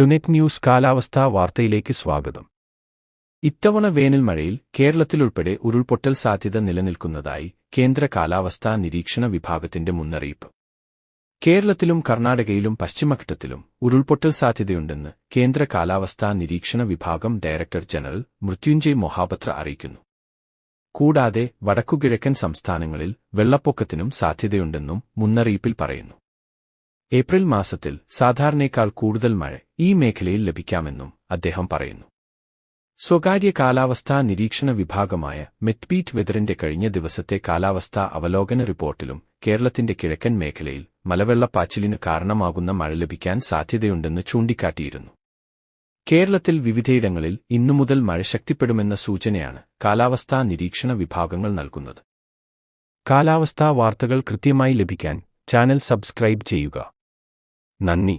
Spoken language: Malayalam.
ടുനെറ്റ് ന്യൂസ് കാലാവസ്ഥാ വാർത്തയിലേക്ക് സ്വാഗതം. ഇത്തവണ വേനൽ മഴയിൽ കേരളത്തിലുൾപ്പെടെ ഉരുൾപൊട്ടൽ സാധ്യത നിലനിൽക്കുന്നതായി കേന്ദ്ര കാലാവസ്ഥാ നിരീക്ഷണ വിഭാഗത്തിന്റെ മുന്നറിയിപ്പ്. കേരളത്തിലും കർണാടകയിലും പശ്ചിമഘട്ടത്തിലും ഉരുൾപൊട്ടൽ സാധ്യതയുണ്ടെന്ന് കേന്ദ്ര കാലാവസ്ഥാ നിരീക്ഷണ വിഭാഗം ഡയറക്ടർ ജനറൽ മൃത്യുഞ്ജയ് മൊഹാപത്ര അറിയിക്കുന്നു. കൂടാതെ വടക്കുകിഴക്കൻ സംസ്ഥാനങ്ങളിൽ വെള്ളപ്പൊക്കത്തിനും സാധ്യതയുണ്ടെന്നും മുന്നറിയിപ്പിൽ പറയുന്നു. ഏപ്രിൽ മാസത്തിൽ സാധാരണയേക്കാൾ കൂടുതൽ മഴ ഈ മേഖലയിൽ ലഭിക്കാമെന്നും അദ്ദേഹം പറയുന്നു. സ്വകാര്യ കാലാവസ്ഥാ നിരീക്ഷണ വിഭാഗമായ മെറ്റ്ബീറ്റ് വെതറിന്റെ കഴിഞ്ഞ ദിവസത്തെ കാലാവസ്ഥാ അവലോകന റിപ്പോർട്ടിലും കേരളത്തിന്റെ കിഴക്കൻ മേഖലയിൽ മലവെള്ളപ്പാച്ചിലിന് കാരണമാകുന്ന മഴ ലഭിക്കാൻ സാധ്യതയുണ്ടെന്ന് ചൂണ്ടിക്കാട്ടിയിരുന്നു. കേരളത്തിൽ വിവിധയിടങ്ങളിൽ ഇന്നുമുതൽ മഴ ശക്തിപ്പെടുമെന്ന സൂചനയാണ് കാലാവസ്ഥാ നിരീക്ഷണ വിഭാഗങ്ങൾ നൽകുന്നത്. കാലാവസ്ഥാ വാർത്തകൾ കൃത്യമായി ലഭിക്കാൻ ചാനൽ സബ്സ്ക്രൈബ് ചെയ്യുക. നന്ദി.